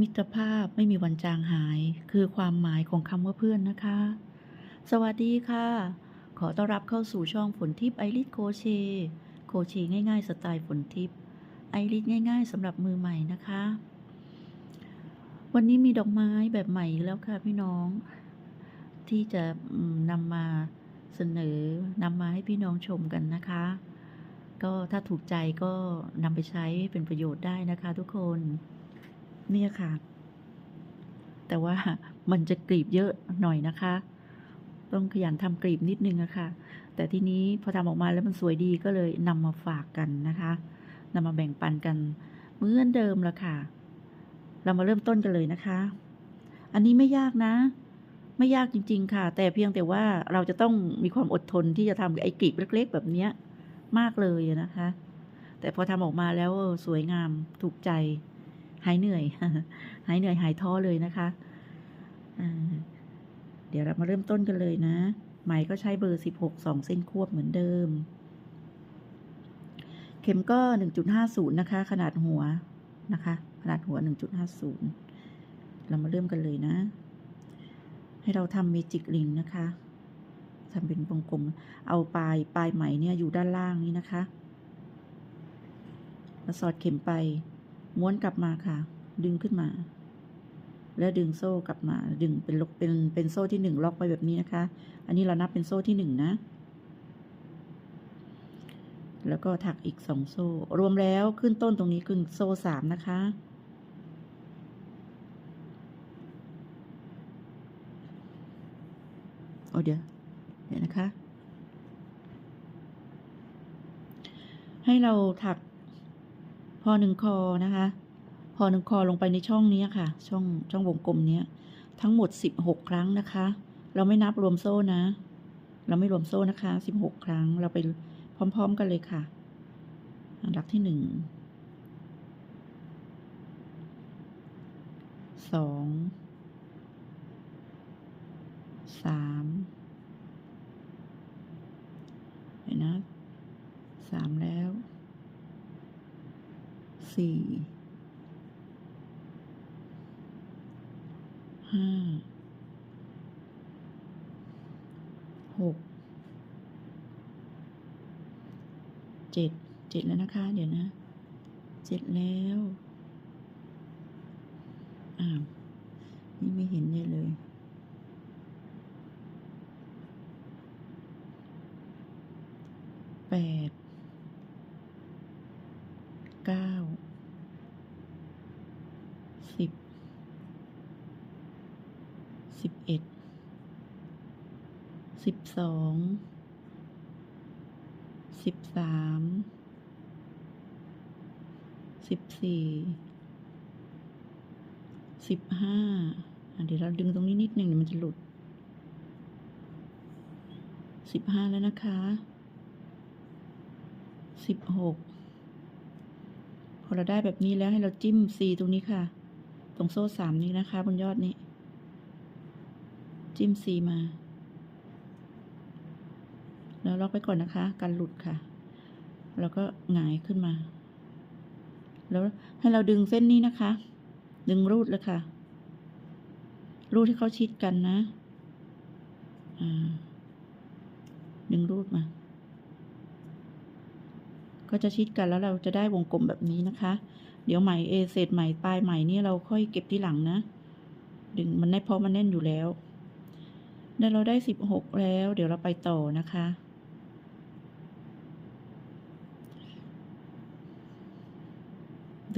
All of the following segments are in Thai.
มิตรภาพไม่มีวันจางหาย คือความหมายของคำว่าเพื่อนนะคะ สวัสดีค่ะ ขอต้อนรับเข้าสู่ช่องฝนทิพย์ไอริสโคเช โคเชง่าย ๆ สไตล์ฝนทิพย์ไอริสง่าย ๆสำหรับมือใหม่นะคะ วันนี้มีดอกไม้แบบใหม่แล้วค่ะพี่น้อง ที่จะนำมาเสนอนำมาให้พี่น้องชมกันนะคะ ก็ถ้าถูกใจก็นำไปใช้เป็นประโยชน์ได้นะคะทุกคน เนี่ยค่ะ แต่ว่ามันจะกรีบเยอะหน่อยนะคะ ต้องขยันทำกรีบนิดนึงอะค่ะแต่ทีนี้พอทำออกมาแล้วมันสวยดีก็เลยนำมาฝากกันนะคะนำมาแบ่งปันกันเหมือนเดิมละค่ะ เรามาเริ่มต้นกันเลยนะคะ อันนี้ไม่ยากนะ ไม่ยากจริง ๆ ค่ะ แต่เพียงแต่ว่าเราจะต้องมีความอดทนที่จะทำไอ้กลีบเล็ก ๆ แบบนี้มากเลยนะคะ แต่พอทำออกมาแล้วสวยงามถูกใจ หายเหนื่อย หายเหนื่อยหายท้อเลยนะคะเดี๋ยวเรามาเริ่มต้นกันเลยนะ ไหมก็ใช้เบอร์สิบหกสองเส้นควบเหมือนเดิม เข็มก็หนึ่งจุดห้าศูนย์นะคะ ขนาดหัวนะคะ ขนาดหัวหนึ่งจุดห้าศูนย์เรามาเริ่มกันเลยนะ ให้เราทำเมจิกลิงนะคะทำเป็นวงกลม เอาปลายปลายไหมเนี่ยอยู่ด้านล่างนี้นะคะ แล้วสอดเข็มไป ม้วนกลับมาค่ะ ดึงขึ้นมา แล้วดึงโซ่กลับมา ดึงเป็นล็อกเป็นเป็นโซ่ที่หนึ่งล็อกไว้แบบนี้นะคะ อันนี้เรานับเป็นโซ่ที่หนึ่งนะ แล้วก็ถักอีกสองโซ่ รวมแล้วขึ้นต้นตรงนี้คือโซ่สามนะคะโอเดี๋ยวเดี๋ยวนะคะ ให้เราถัก พอหนึ่งคอนะคะ พอหนึ่งคอลงไปในช่องนี้ค่ะ ช่องช่องวงกลมนี้ทั้งหมดสิบหกครั้งนะคะ เราไม่นับรวมโซ่นะ เราไม่รวมโซ่นะคะสิบหกครั้งเราไปพร้อม ๆ กันเลยค่ะ อันดับที่หนึ่งสองสามเห็นนะ สามแล้ว สี่ห้าหกเจ็ดเจ็ดแล้วนะคะ เดี๋ยวนะเจ็ดแล้ว อ้าว นี่ไม่เห็นเลยเลย แปด เก้า สิบ สิบเอ็ด สิบสอง สิบสาม สิบสี่สิบห้าเดี๋ยวเราดึงตรงนี้นิดหนึ่งเดี๋ยวมันจะหลุดสิบห้าแล้วนะคะสิบหกพอเราได้แบบนี้แล้วให้เราจิ้ม C ตรงนี้ค่ะ ตรงโซ่สามนี้นะคะ บนยอดนี้ จิ้ม C มา แล้วล็อกไปก่อนนะคะกันหลุดค่ะ แล้วก็หงายขึ้นมา แล้วให้เราดึงเส้นนี้นะคะ ดึงรูดเลยค่ะ รูดให้เขาชิดกันนะอ่าดึงรูดมา ก็จะชิดกันแล้วเราจะได้วงกลมแบบนี้นะคะ เดี๋ยวไหมเอเศษไหมปลายไหมนี่เราค่อยเก็บที่หลังนะ ดึงมันได้เพราะมันแน่นอยู่แล้วเดี๋ยวเราได้สิบหกแล้ว เดี๋ยวเราไปต่อนะคะ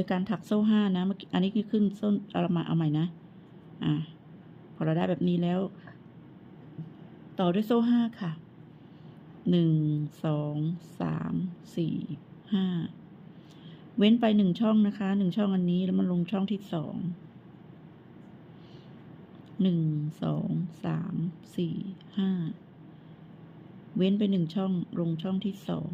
โดยการถักโซ่ห้านะอันนี้คือขึ้นส้นเอามาเอาใหม่นะ อ่า พอเราได้แบบนี้แล้ว ต่อด้วยโซ่ห้าค่ะหนึ่งสองสามสี่ห้าเว้นไปหนึ่งช่องนะคะหนึ่งช่องอันนี้แล้วมันลงช่องที่สองหนึ่งสองสามสี่ห้าเว้นไปหนึ่งช่องลงช่องที่สอง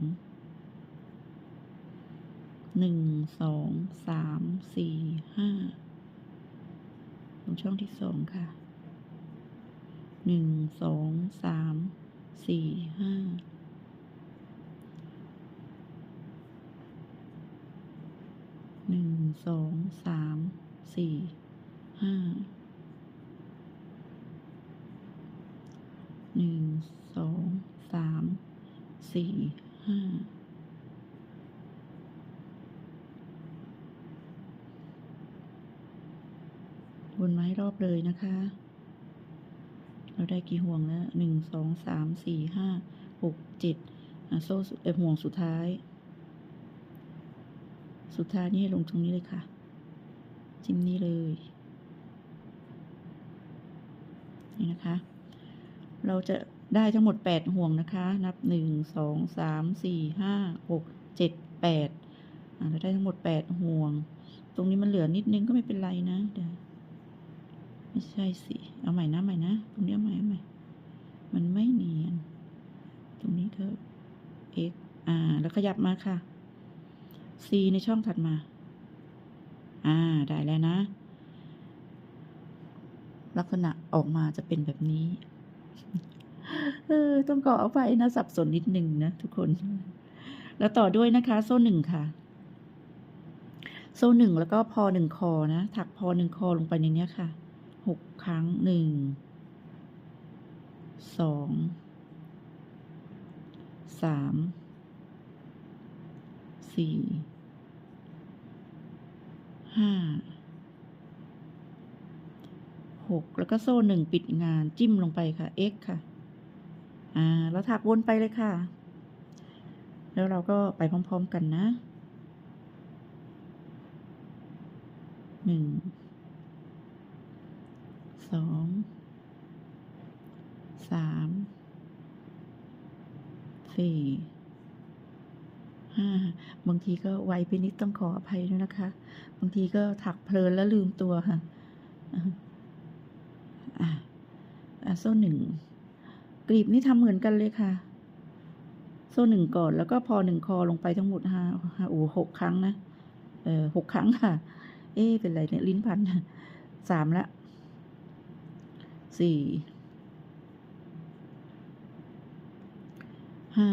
หนึ่งสองสามสี่ห้าลงช่องที่สองค่ะหนึ่งสองสามสี่ห้าหนึ่งสองสามสี่ห้าหนึ่งสองสามสี่ห้า วนไม้รอบเลยนะคะ เราได้กี่ห่วงแล้วหนึ่งสองสามสี่ห้าหกเจ็ดโซ่สุดเอห่วงสุดท้าย สุดท้ายนี่ให้ลงตรงนี้เลยค่ะ จิ้มนี้เลย นี่นะคะ เราจะได้ทั้งหมดแปดห่วงนะคะ นับหนึ่งสองสามสี่ห้าหกเจ็ดแปดอ่าเราได้ทั้งหมดแปดห่วง ตรงนี้มันเหลือนิดนึงก็ไม่เป็นไรนะเดี๋ยว ไม่ใช่สิ เอาใหม่นะใหม่นะ ตรงนี้เอาใหม่เอาใหม่ มันไม่เนียน ตรงนี้ก็ x อ่า แล้วขยับมาค่ะ c ในช่องถัดมา อ่า ได้แล้วนะ ลักษณะออกมาจะเป็นแบบนี้ เออ ต้องขอเอาไปนะสับสนนิดหนึ่งนะทุกคน แล้วต่อด้วยนะคะ โซ่หนึ่งค่ะโซ่หนึ่งแล้วก็พอหนึ่งคอนะ ถักพอหนึ่งคอลงไปในเนี้ยค่ะ ครั้งหนึ่งสองสามสี่ห้าหกแล้วก็โซ่หนึ่งปิดงานจิ้มลงไปค่ะ x ค่ะ อ่า แล้วถักวนไปเลยค่ะ แล้วเราก็ไปพร้อม ๆ กันนะหนึ่ง สอง สาม สี่ห้าบางทีก็ไวไปนิดต้องขออภัยด้วยนะคะ บางทีก็ถักเพลินแล้วลืมตัวค่ะอะอะอะโซ่หนึ่งกรีบนี่ทำเหมือนกันเลยค่ะ โซ่หนึ่งก่อนแล้วก็พอหนึ่งคอลงไปทั้งหมดห้าห้าโอ้หกครั้งนะเออหกครั้งค่ะ เอ๊ะเป็นไรเนี่ยลิ้นพันสามละสี่ ห้า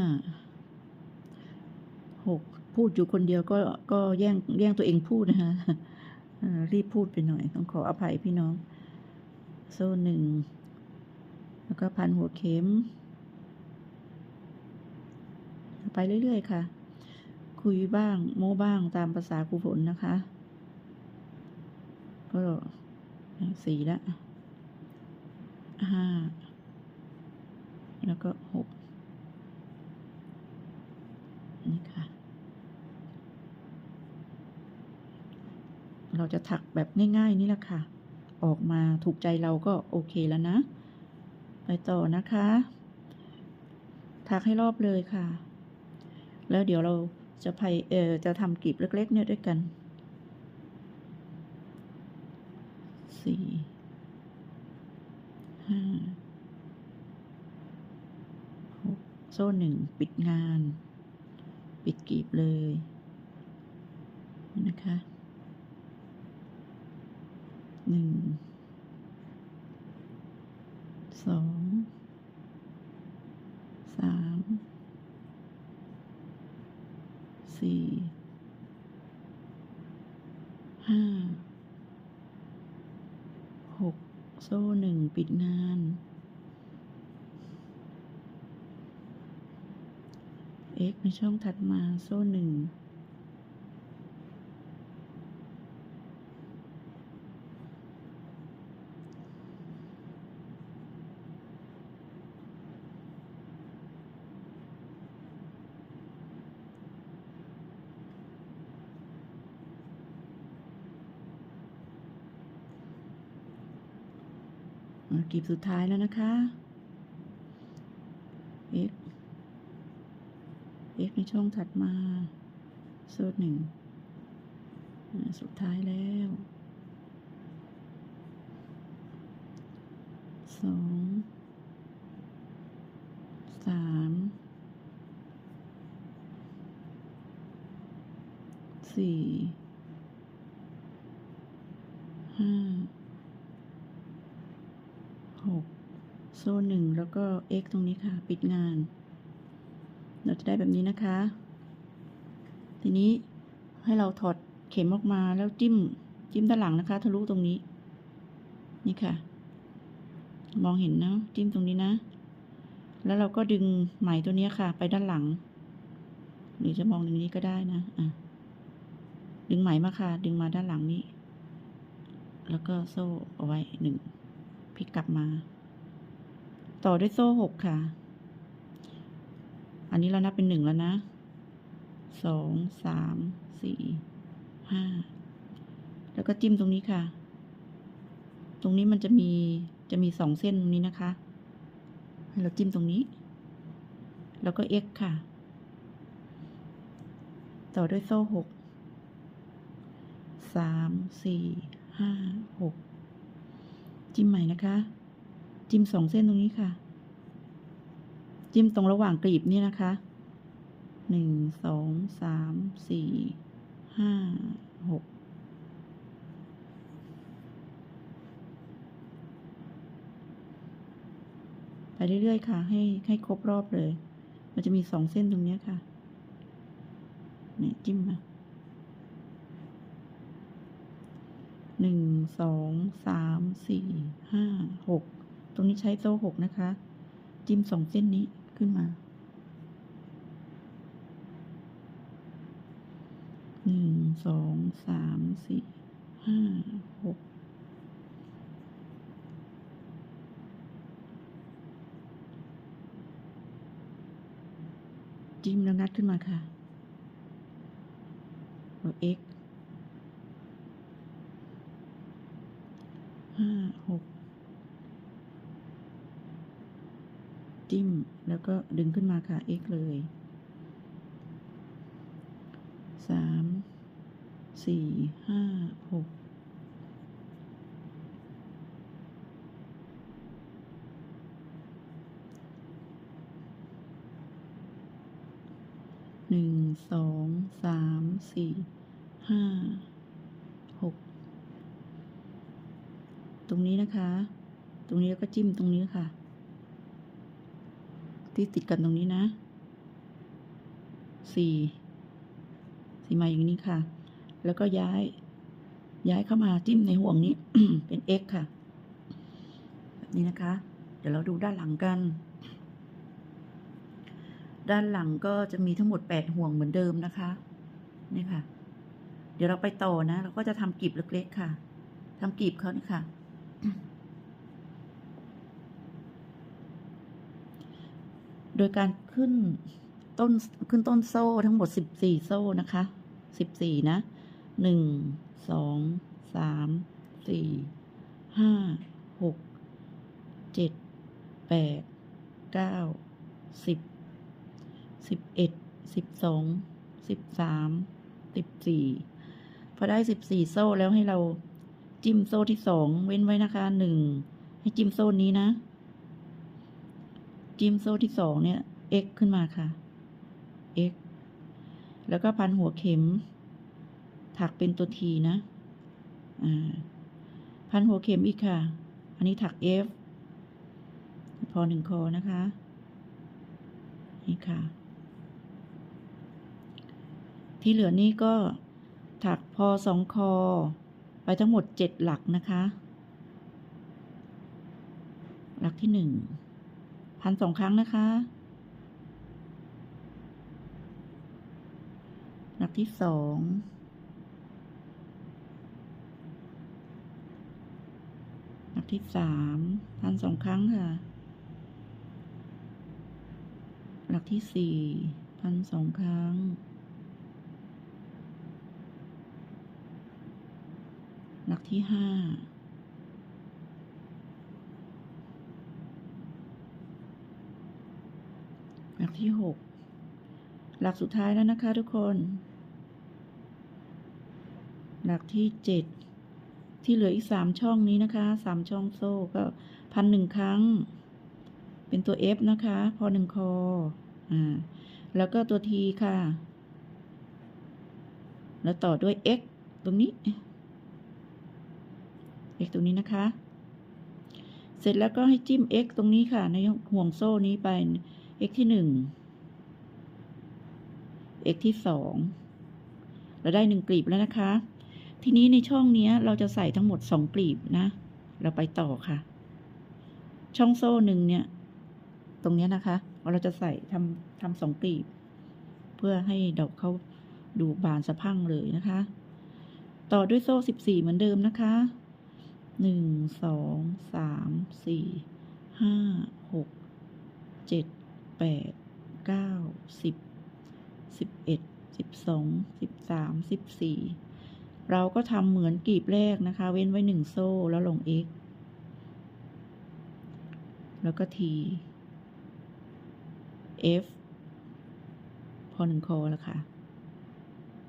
หกพูดอยู่คนเดียวก็ก็แย่งแย่งตัวเองพูดนะคะรีบพูดไปหน่อย ต้องขออภัยพี่น้อง โซ่หนึ่ง แล้วก็พันหัวเข็ม ไปเรื่อย ๆ ค่ะ คุยบ้าง โม้บ้างตามภาษาครูฝนนะคะ ก็สี่ละห้าแล้วก็หก นี่ค่ะ เราจะถักแบบง่าย ๆ นี่แหละค่ะ ออกมาถูกใจเราก็โอเคแล้วนะ ไปต่อนะคะ ถักให้รอบเลยค่ะ แล้วเดี๋ยวเราจะไปเออจะทำกลีบเล็ก ๆ เนี่ยด้วยกันสี่ห้าหกโซ่หนึ่งปิดงาน ปิดกลีบเลยนะคะ หนึ่งสองสามสี่ห้าหกโซ่หนึ่งปิดงาน x ในช่องถัดมาโซ่หนึ่ง อะ กลีบสุดท้ายแล้วนะคะ x x ในช่องถัดมาโซ่หนึ่งสุดท้ายแล้วสองสามสี่ห้า หก โซ่หนึ่งแล้วก็ x ตรงนี้ค่ะ ปิดงาน เราจะได้แบบนี้นะคะ ทีนี้ให้เราถอดเข็มออกมาแล้วจิ้ม จิ้มด้านหลังนะคะ ทะลุตรงนี้ นี่ค่ะ มองเห็นนะ จิ้มตรงนี้นะ แล้วเราก็ดึงไหมตัวนี้ค่ะ ไปด้านหลัง หรือจะมองตรงนี้ก็ได้นะ อะ ดึงไหมมาค่ะ ดึงมาด้านหลังนี้ แล้วก็โซ่เอาไว้หนึ่งพลิกกลับมา ต่อด้วยโซ่หกค่ะ อันนี้เรานับเป็นหนึ่งแล้วนะสองสามสี่ห้าแล้วก็จิ้มตรงนี้ค่ะ ตรงนี้มันจะมีจะมีสองเส้นตรงนี้นะคะให้เราจิ้มตรงนี้ แล้วก็ x ค่ะ ต่อด้วยโซ่หกสามสี่ห้าหกจิ้มใหม่นะคะ จิ้มสองเส้นตรงนี้ค่ะ จิ้มตรงระหว่างกลีบนี่นะคะหนึ่งสองสามสี่ห้าหกไปเรื่อยๆค่ะ ให้ให้ครบรอบเลย มันจะมีสองเส้นตรงนี้ค่ะเนี่ยจิ้มมาหนึ่งสองสามสี่ห้าหก ตรงนี้ใช้โซ่หกนะคะ จิ้มสองเส้นนี้ขึ้นมา หนึ่ง สอง สาม สี่ ห้า หก จิ้มแล้วงัดขึ้นมาค่ะตัว x ห้าหก จิ้ม แล้วก็ดึงขึ้นมาค่ะ x เลยสามสี่ห้าหกหนึ่ง สอง สาม สี่ ห้า หก ตรงนี้นะคะ ตรงนี้แล้วก็จิ้มตรงนี้ค่ะ ที่ติดกันตรงนี้นะสี่สี่มาอย่างนี้ค่ะ แล้วก็ย้าย ย้ายเข้ามาจิ้มในห่วงนี้ เป็น x ค่ะแบบนี้นะคะ เดี๋ยวเราดูด้านหลังกัน ด้านหลังก็จะมีทั้งหมดแปดห่วงเหมือนเดิมนะคะนี่ค่ะ เดี๋ยวเราไปต่อนะ เราก็จะทำกลีบเล็กๆค่ะทำกลีบเขานี่ค่ะ โดยการขึ้นต้นขึ้นต้นโซ่ทั้งหมดสิบสี่โซ่นะคะสิบสี่นะหนึ่งสองสามสี่ห้าหกเจ็ดแปดเก้าสิบสิบเอ็ดสิบสองสิบสามสิบสี่พอได้สิบสี่โซ่แล้วให้เราจิ้มโซ่ที่สองเว้นไว้นะคะหนึ่งให้จิ้มโซ่นี้นะ จิ้มโซ่ที่สองเนี่ย x ขึ้นมาค่ะ x แล้วก็พันหัวเข็ม ถักเป็นตัวทีนะอ่าพันหัวเข็มอีกค่ะ อันนี้ถัก f พอหนึ่งคอนะคะ นี่ค่ะ ที่เหลือนี่ก็ถักพอสองคอ ไปทั้งหมดเจ็ดหลักนะคะ หลักที่หนึ่ง พันสองครั้งนะคะ หลักที่สองหลักที่สามพันสองครั้งค่ะ หลักที่สี่พันสองครั้ง หลักที่ห้า หลัก ที่หกหลักสุดท้ายแล้วนะคะทุกคน หลักที่เจ็ดที่เหลืออีกสามช่องนี้นะคะสามช่องโซ่ก็พันหนึ่งครั้ง เป็นตัว F นะคะ พอหนึ่งคออ่าแล้วก็ตัว T ค่ะ แล้วต่อด้วย X ตรงนี้ x ตรงนี้นะคะ เสร็จแล้วก็ให้จิ้ม x ตรงนี้ค่ะ ในห่วงโซ่นี้ไป x ที่หนึ่ง x ที่สองเราได้หนึ่งกลีบแล้วนะคะ ทีนี้ในช่องนี้เราจะใส่ทั้งหมดสองกลีบนะ เราไปต่อค่ะ ช่องโซ่หนึ่งเนี่ย ตรงเนี้ยนะคะ เราจะใส่ทำทำสองกลีบ เพื่อให้ดอกเขาดูบานสะพั่งเลยนะคะ ต่อด้วยโซ่สิบสี่เหมือนเดิมนะคะหนึ่งสองสามสี่ห้าหกเจ็ด แปดเก้าสิบสิบเอ็ดสิบสองสิบสามสิบสี่เราก็ทำเหมือนกลีบแรกนะคะ เว้นไว้หนึ่งโซ่แล้วลง x แล้วก็ t f พอหนึ่งคอแล้วค่ะ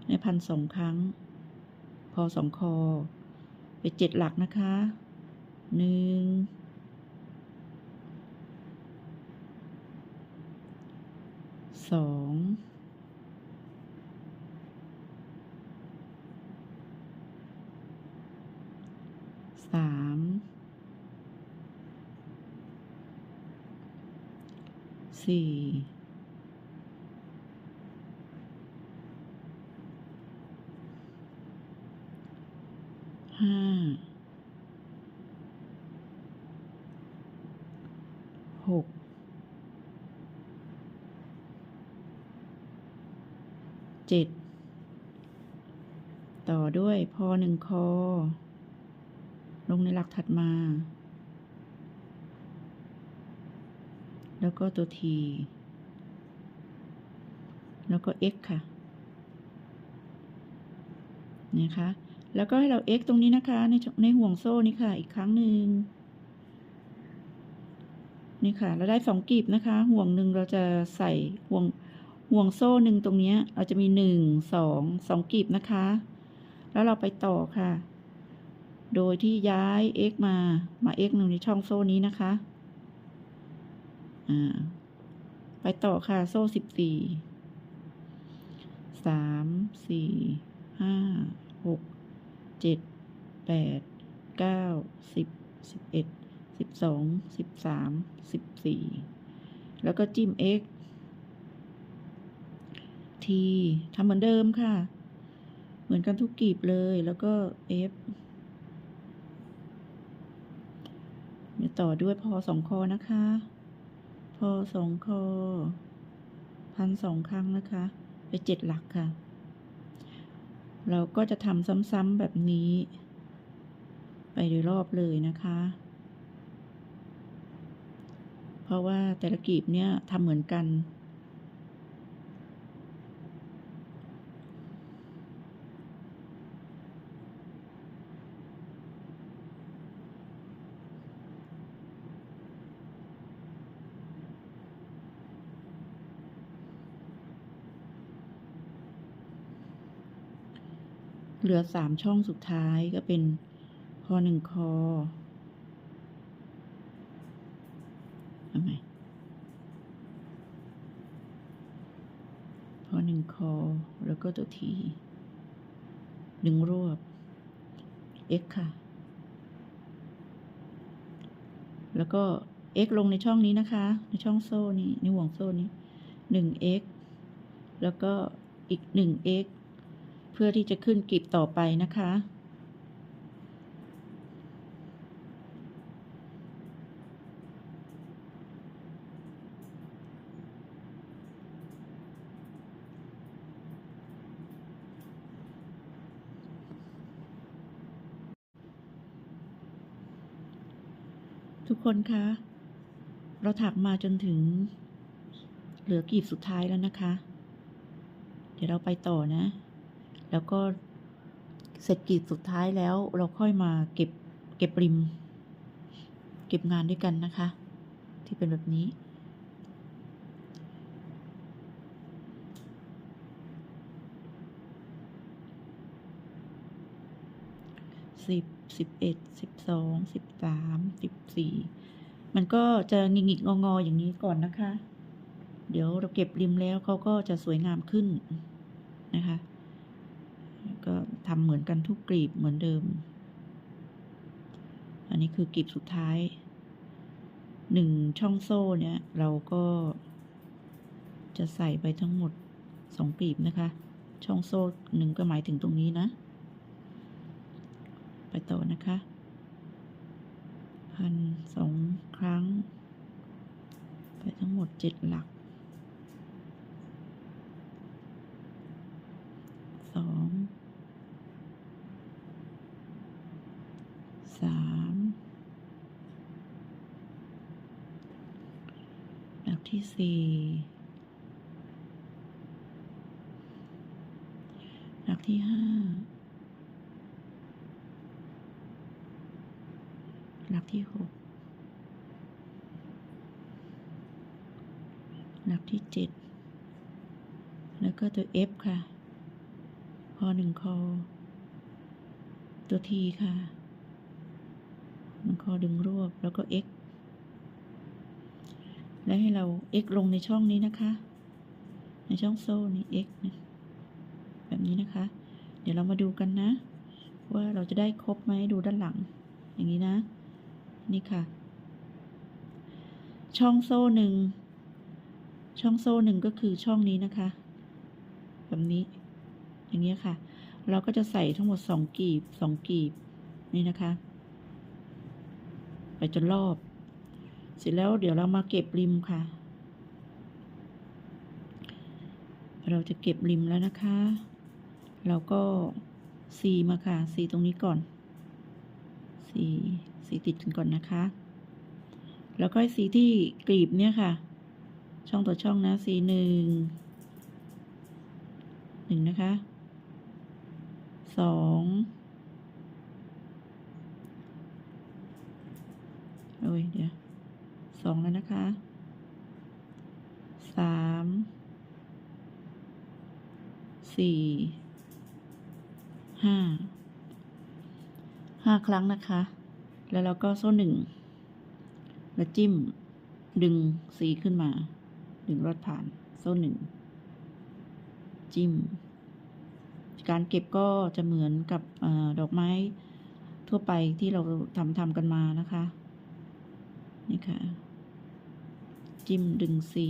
ในพันสองครั้ง พอสองคอ ไปเจ็ดหลักนะคะหนึ่ง สองสามสี่ห้าหก เจ็ดต่อด้วยพอหนึ่งคอ ลงในหลักถัดมา แล้วก็ตัว t แล้วก็ x ค่ะนะคะ แล้วก็ให้เรา x ตรงนี้นะคะ ในในห่วงโซ่นี้ค่ะ อีกครั้งหนึ่งนี่ค่ะ เราได้สองกลีบนะคะ ห่วงหนึ่งเราจะใส่ห่วง ห่วงโซ่หนึ่งตรงนี้เราจะมีหนึ่งสองสองกลีบนะคะ แล้วเราไปต่อค่ะ โดยที่ย้าย x มามา x หนึ่งในช่องโซ่นี้นะคะอ่าไปต่อค่ะ โซ่สิบสี่สามสี่ห้าหกเจ็ดแปดเก้าสิบสิบเอ็ดสิบสองสิบสามสิบสี่แล้วก็จิ้ม x t ทำเหมือนเดิมค่ะ เหมือนกันทุกกลีบเลยแล้วก็ f เดี๋ยวต่อด้วยพอสองคอนะคะ พอสองคอ พันสองครั้งนะคะ ไปเจ็ดหลักค่ะ เราก็จะทำซ้ำๆแบบนี้ ไปโดยรอบเลยนะคะ เพราะว่าแต่ละกลีบเนี่ยทำเหมือนกัน เหลือสามช่องสุดท้ายก็เป็นคอหนึ่งคอทำไมพอหนึ่งคอ แล้วก็ตัวทีดึงรวบ x ค่ะ แล้วก็ x ลงในช่องนี้นะคะ ในช่องโซ่นี้ ในห่วงโซ่นี้หนึ่ง x แล้วก็อีกหนึ่ง x เพื่อที่จะขึ้นกลีบต่อไปนะคะ ทุกคนคะ เราถักมาจนถึง เหลือกลีบสุดท้ายแล้วนะคะ เดี๋ยวเราไปต่อนะ แล้วก็เสร็จกรีดสุดท้ายแล้วเราค่อยมาเก็บเก็บริม เก็บงานด้วยกันนะคะ ที่เป็นแบบนี้ สิบสิบเอ็ดสิบสองสิบสามสิบสี่มันก็จะงิกงิกงองออย่างนี้ก่อนนะคะ เดี๋ยวเราเก็บริมแล้วเขาก็จะสวยงามขึ้นนะคะ ก็ทำเหมือนกันทุกกลีบเหมือนเดิม อันนี้คือกลีบสุดท้ายหนึ่งช่องโซ่เนี่ยเราก็จะใส่ไปทั้งหมดสองกลีบนะคะ ช่องโซ่หนึ่งก็หมายถึงตรงนี้นะ ไปต่อนะคะ พันสองครั้ง ไปทั้งหมดเจ็ดหลักสอง สาม ลักที่สี่หลักที่ห้าหลักที่หกหลักที่เจ็ดแล้วก็ตัว F ค่ะ พอหนึ่งคอ ตัว T ค่ะหนึ่งคอดึงรวบแล้วก็ X แล้วให้เรา X ลงในช่องนี้นะคะ ในช่องโซ่นี้ X นะแบบนี้นะคะ เดี๋ยวเรามาดูกันนะ ว่าเราจะได้ครบไหมดูด้านหลัง อย่างนี้นะ นี่ค่ะ ช่องโซ่หนึ่งช่องโซ่หนึ่งก็คือช่องนี้นะคะ แบบนี้ อย่างเงี้ยค่ะ เราก็จะใส่ทั้งหมดสองกีบสองกีบ นี่นะคะ ไปจนรอบ สร็จแล้วเดี๋ยวเรามาเก็บริมค่ะ เราจะเก็บริมแล้วนะคะ เราก็สีมาค่ะสีตรงนี้ก่อนสีสีติดกันก่อนนะคะ แล้วก็สีที่กลีบเนี่ยค่ะ ช่องต่อช่องนะสีหนึ่งหนึ่งนะคะสองโอ้ยเดี๋ยว สองแล้วนะคะสามสี่ห้าห้าครั้งนะคะ แล้วเราก็โซ่หนึ่งแล้วจิ้มดึงสีขึ้นมา ดึงรอดผ่านโซ่หนึ่งจิ้ม การเก็บก็จะเหมือนกับอดอกไม้ทั่วไปที่เราทำทำกันมานะคะ นี่ค่ะ จิ้มดึงซี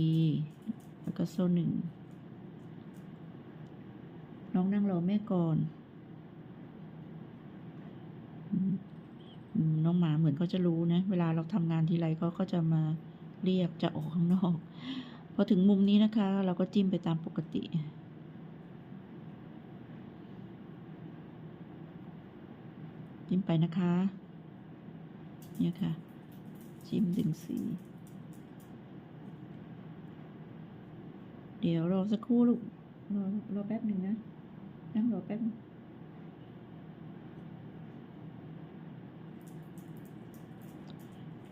แล้วก็โซ่หนึ่งน้องนั่งรอแม่ก่อน น้องหมาเหมือนเขาจะรู้นะ เวลาเราทำงานทีไรเขาก็จะมาเรียกจะออกข้างนอก พอถึงมุมนี้นะคะ เราก็จิ้มไปตามปกติจิ้มไปนะคะ เนี่ยค่ะ จิ้มดึงสี เดี๋ยวรอสักครู่ลูกรอรอแป๊บหนึ่งนะ นั่งรอแป๊บ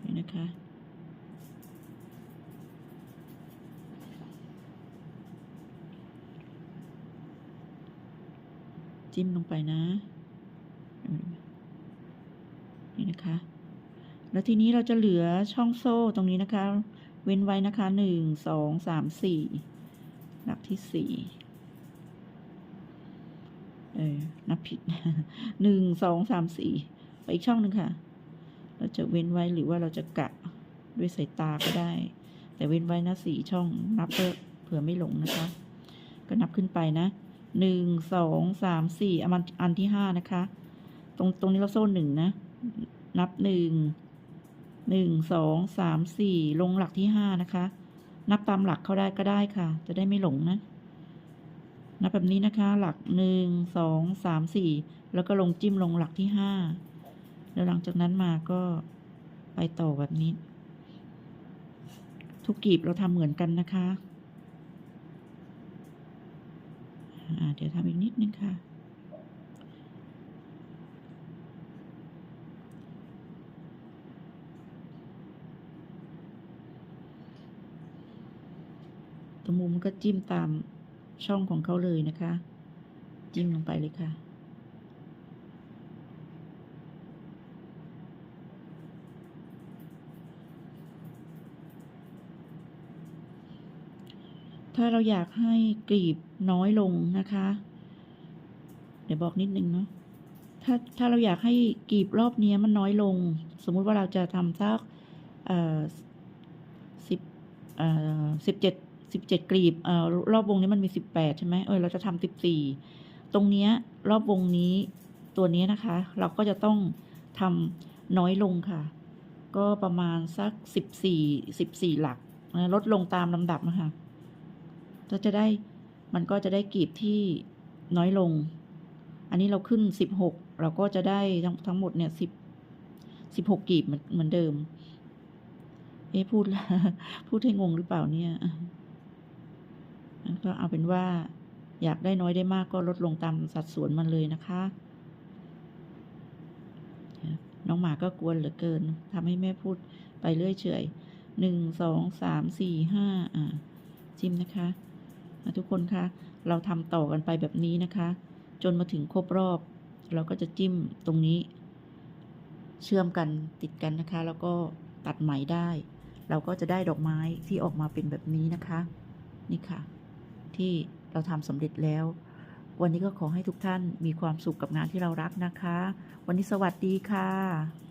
นี่นะคะจิ้มลงไปนะ นี่นะคะ แล้วทีนี้เราจะเหลือช่องโซ่ตรงนี้นะคะ เว้นไว้นะคะหนึ่งสองสามสี่ หลักที่สี่เออ นับผิดหนึ่งสองสามสี่ไปอีกช่องหนึ่งค่ะ เราจะเว้นไว้หรือว่าเราจะกะด้วยสายตาก็ได้ แต่เว้นไว้นะสี่ช่อง นับเพื่อเผื่อไม่หลงนะคะ ก็นับขึ้นไปนะหนึ่งสองสามสี่อันอันที่ห้านะคะ ตรงตรงนี้เราโซ่หนึ่งนะ นับหนึ่งหนึ่งสองสามสี่ลงหลักที่ห้านะคะ นับตามหลักเขาได้ก็ได้ค่ะ จะได้ไม่หลงนะนับแบบนี้นะคะ หลักหนึ่งสองสามสี่แล้วก็ลงจิ้มลงหลักที่ห้าแล้วหลังจากนั้นมาก็ไปต่อแบบนี้ ทุกกลีบเราทำเหมือนกันนะคะเดี๋ยวทำอีกนิดนึงค่ะ ตรงมุมก็จิ้มตามช่องของเขาเลยนะคะ จิ้มลงไปเลยค่ะ ถ้าเราอยากให้กลีบน้อยลงนะคะ เดี๋ยวบอกนิดนึงเนาะถ้าถ้าเราอยากให้กลีบรอบเนี้มันน้อยลง สมมุติว่าเราจะทำสักเอ่อสิบสิบเจ็ด สิบเจ็ดกลีบเอ่อรอบวงนี้มันมีสิบแปดใช่ไหมเออเราจะทำสิบสี่ตรงเนี้ยรอบวงนี้ตัวนี้นะคะ เราก็จะต้องทำน้อยลงค่ะ ก็ประมาณสักสิบสี่สิบสี่หลักนะลดลงตามลำดับนะคะก็จะได้มันก็จะได้กีบที่น้อยลง อันนี้เราขึ้นสิบหกเราก็จะได้ทั้งทั้งหมดเนี่ยสิบสิบหกกีบเหมือนเหมือนเดิม เอ๊ะพูดพูดให้งงหรือเปล่าเนี่ย ก็เอาเป็นว่าอยากได้น้อยได้มากก็ลดลงตามสัดส่วนมันเลยนะคะ น้องหมาก็กวนเหลือเกินทำให้แม่พูดไปเรื่อยเฉยหนึ่งสองสามสี่ห้าอ่าจิ้มนะคะอะทุกคนคะเราทำต่อกันไปแบบนี้นะคะ จนมาถึงครบรอบ เราก็จะจิ้มตรงนี้ เชื่อมกันติดกันนะคะ แล้วก็ตัดไหมได้ เราก็จะได้ดอกไม้ที่ออกมาเป็นแบบนี้นะคะ นี่ค่ะ ที่เราทำสำเร็จแล้ว วันนี้ก็ขอให้ทุกท่านมีความสุขกับงานที่เรารักนะคะ วันนี้สวัสดีค่ะ